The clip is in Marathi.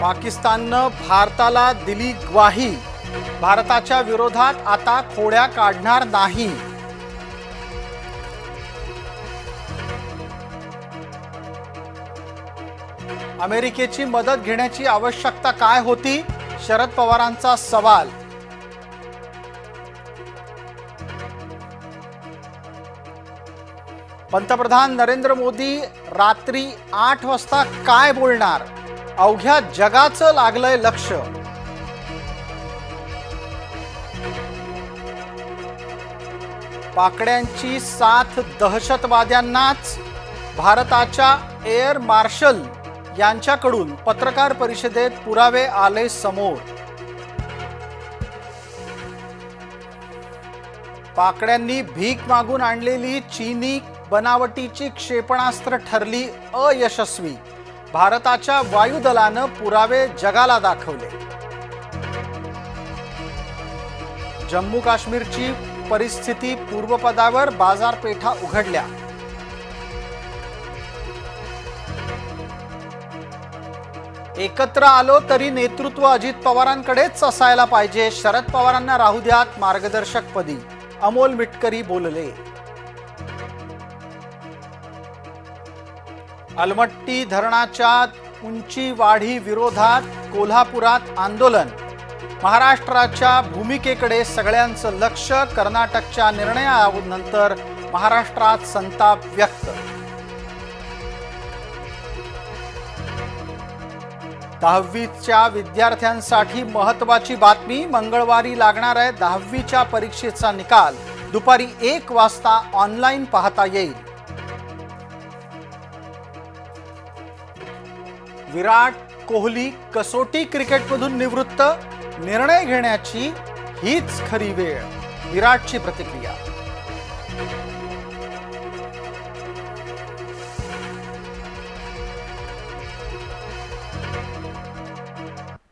पाकिस्ताननं भारताला दिली ग्वाही. भारताच्या विरोधात आता खोड्या काढणार नाही. अमेरिकेची मदत घेण्याची आवश्यकता काय होती? शरद पवारांचा सवाल. पंतप्रधान नरेंद्र मोदी रात्री आठ वाजता काय बोलणार? अवघ्या जगाचं लागलंय लक्ष. पाकड्यांची साथ दहशतवाद्यांनाच भारताच्या एअर मार्शल यांच्याकडून पत्रकार परिषदेत पुरावे आले समोर. पाकड्यांनी भीक मागून आणलेली चीनी बनावटीची क्षेपणास्त्र ठरली अयशस्वी. भारताच्या वायुदलानं पुरावे जगाला दाखवले. जम्मू काश्मीरची परिस्थिती पूर्वपदावर बाजारपेठा उघडल्या. एकत्र आलो तरी नेतृत्व अजित पवारांकडेच असायला पाहिजे. शरद पवारांना राहू द्यात मार्गदर्शकपदी. अमोल मिटकरी बोलले. अलमट्टी धरणाच्या उंची वाढी विरोधात कोल्हापुरात आंदोलन. महाराष्ट्राच्या भूमिकेकडे सगळ्यांचं लक्ष कर्नाटकच्या निर्णयानंतर महाराष्ट्रात संताप व्यक्त. दहावीच्या विद्यार्थ्यांसाठी महत्वाची बातमी मंगळवारी लागणार आहे. दहावीच्या परीक्षेचा निकाल दुपारी एक वाजता ऑनलाईन पाहता येईल. विराट कोहली कसोटी क्रिकेटमधून निवृत्त. निर्णय घेण्याची हीच खरी वेळ. विराटची प्रतिक्रिया.